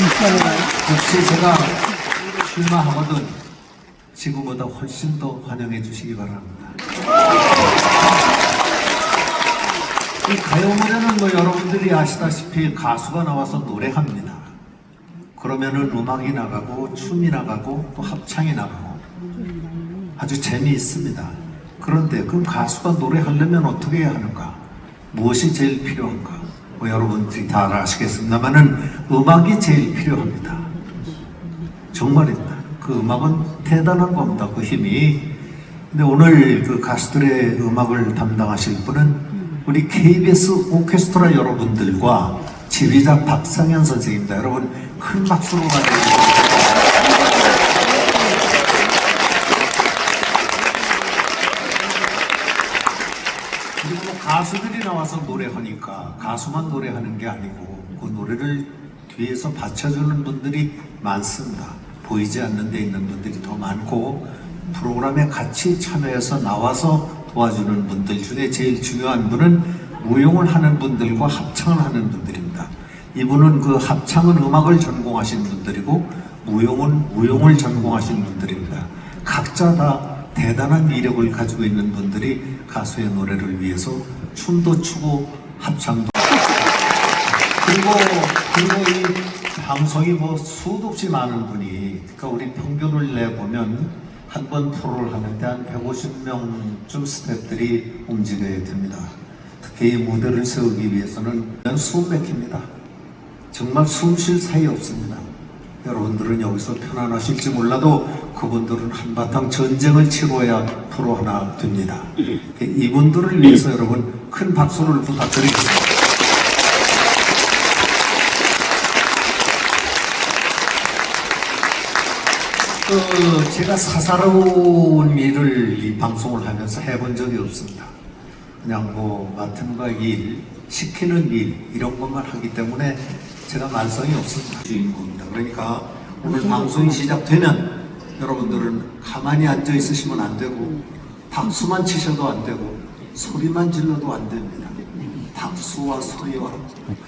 혹시 제가 출마하거든 지금보다 훨씬 더 환영해 주시기 바랍니다. 이 가요 무대는 뭐 여러분들이 아시다시피 가수가 나와서 노래합니다. 그러면은 음악이 나가고 춤이 나가고 또 합창이 나가고 아주 재미있습니다. 그런데 그럼 가수가 노래하려면 어떻게 해야 하는가? 무엇이 제일 필요한가? 뭐 여러분들이 다 아시겠습니다만은 음악이 제일 필요합니다. 정말입니다. 그 음악은 대단한 겁니다. 그 힘이. 근데 오늘 그 가수들의 음악을 담당하실 분은 우리 KBS 오케스트라 여러분들과 지휘자 박상현 선생입니다. 여러분 큰 박수로 맞아주세요. 그리고 뭐 가수들이 나와서 노래하니까 가수만 노래하는 게 아니고 그 노래를 뒤에서 받쳐주는 분들이 많습니다. 보이지 않는 데 있는 분들이 더 많고 프로그램에 같이 참여해서 나와서 도와주는 분들 중에 제일 중요한 분은 무용을 하는 분들과 합창을 하는 분들입니다. 이분은 그 합창은 음악을 전공하신 분들이고 무용은 무용을 전공하신 분들입니다. 각자 다 대단한 위력을 가지고 있는 분들이 가수의 노래를 위해서 춤도 추고 합창도 그리고 그리고 이 방송이 뭐 수도 없이 많은 분이 그러니까 우리 평균을 내 보면 한 번 프로를 하는데 한 150명쯤 스태프들이 움직여야 됩니다. 특히 이 무대를 세우기 위해서는 숨 막힙니다. 정말 숨 쉴 사이 없습니다. 여러분들은 여기서 편안하실지 몰라도 그분들은 한바탕 전쟁을 치러야 프로 하나 됩니다. 이분들을 위해서 여러분 큰 박수를 부탁드리겠습니다. 그 제가 사사로운 일을 이 방송을 하면서 해본 적이 없습니다. 그냥 뭐 맡은 바 일, 시키는 일 이런 것만 하기 때문에 제가 말썽이 없습니다. 주인공입니다. 그러니까 오늘 방송이 시작되면 여러분들은 가만히 앉아 있으시면 안 되고 박수만 치셔도 안 되고 소리만 질러도 안 됩니다. 박수와 소리와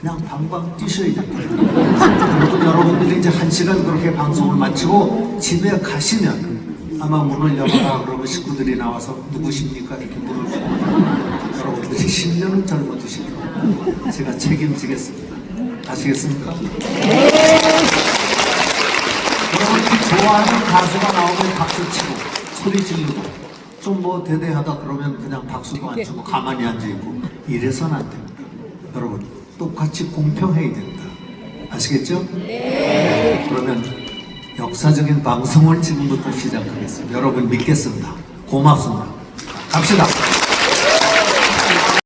그냥 방방 뛰셔야 됩니다. 그리고 여러분들이 이제 한 시간 그렇게 방송을 마치고 집에 가시면 아마 문을 열어라 그러고 식구들이 나와서 누구십니까 이렇게 물을 거고 여러분들이 10년은 젊어지실 겁니다. 제가 책임지겠습니다. 아시겠습니까? 여러분들이 좋아하는 가수가 나오면 박수 치고 소리 지르고 좀 뭐 대대하다 그러면 그냥 박수도 안 치고 가만히 앉아 있고 이래서는 안 됩니다. 여러분 똑같이 공평해야 됩니다. 아시겠죠? 네. 그러면 역사적인 방송을 지금부터 시작하겠습니다. 여러분 믿겠습니다. 고맙습니다. 갑시다.